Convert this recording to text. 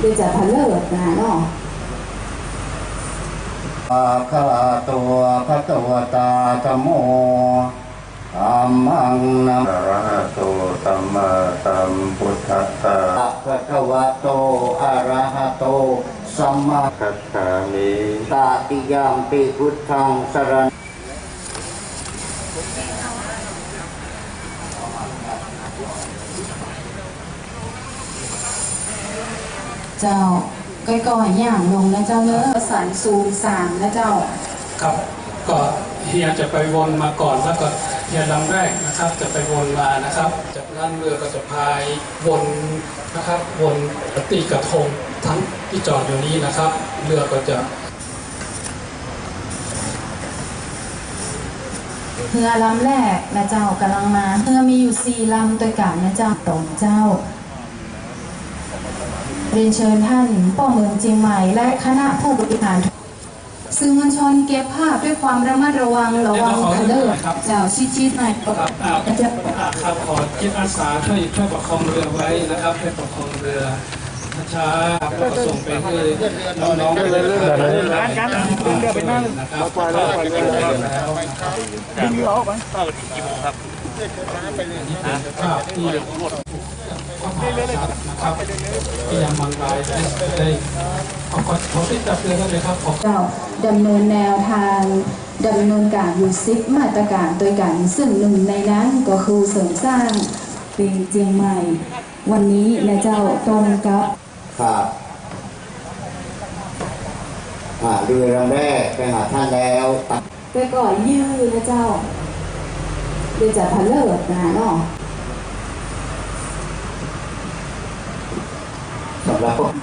เดี๋ยวจะพะเลิศนะเนาะอาคาตัวพระตัวตาธรรมโมอามังนัมอะระหะโตสัมมาสัมพุทธัสสะภะคะวะโตอะระหะโตสัมมาคัจฉามิตาติยามปิพุทธังสรณ เจ้าก้อยก่อยย่างลงนะเจ้าเนอะประสานซูมสามนะเจ้า ครับก็เฮียจะไปวนมาก่อนแล้วก็เฮียลำแรกนะครับ จะไปวนมานะครับ จากนั้นเรือก็จะพายวนนะครับวนตีกระทงทั้งที่จอดอยู่นี้นะครับ เรือก็จะเรือลำแรกนะเจ้ากำลังมาเรือมีอยู่สี่ลำตัวกันนะเจ้าตรงเจ้า เรียนเชิญท่านป้อเมืองเจียงใหม่และคณะผู้บริหารสื่อมวลชนเก็บภาพด้วยความระมัดระวังระวังทะเลอร์เจ้าชิดๆหน่อยครับอาจาอ่าครับขอจิตอาสาช่วยช่วยประคองเรือไว้นะครับช่วยประคองเรือช้าก็ส่งไปให้น้องๆเรือเรือเรือเรือไปนั่งนะครับปล่อยแล้วปล่อยแล้วนะครับดึงเรือออกไปต่อกี่โมงครับภาพที่ ข้อความนะครับที่ยังมันไว้ได้ขอขอขอที่จับเรือได้เลยครับขอเจ้าดำเนินแนวทางดำเนินการอยู่ซิปมาตรการโดยกันซึ่งหนึ่งในนั้นก็คือเสริมสร้างปีเจียงใหม่ วันนี้นะเจ้าตรงกับครับอ่าเรือลำแรกไปหาท่านแล้วไปก่อนยื้อนะเจ้าเดี๋ยวจะพะเลิศนะเนาะ สำหรับ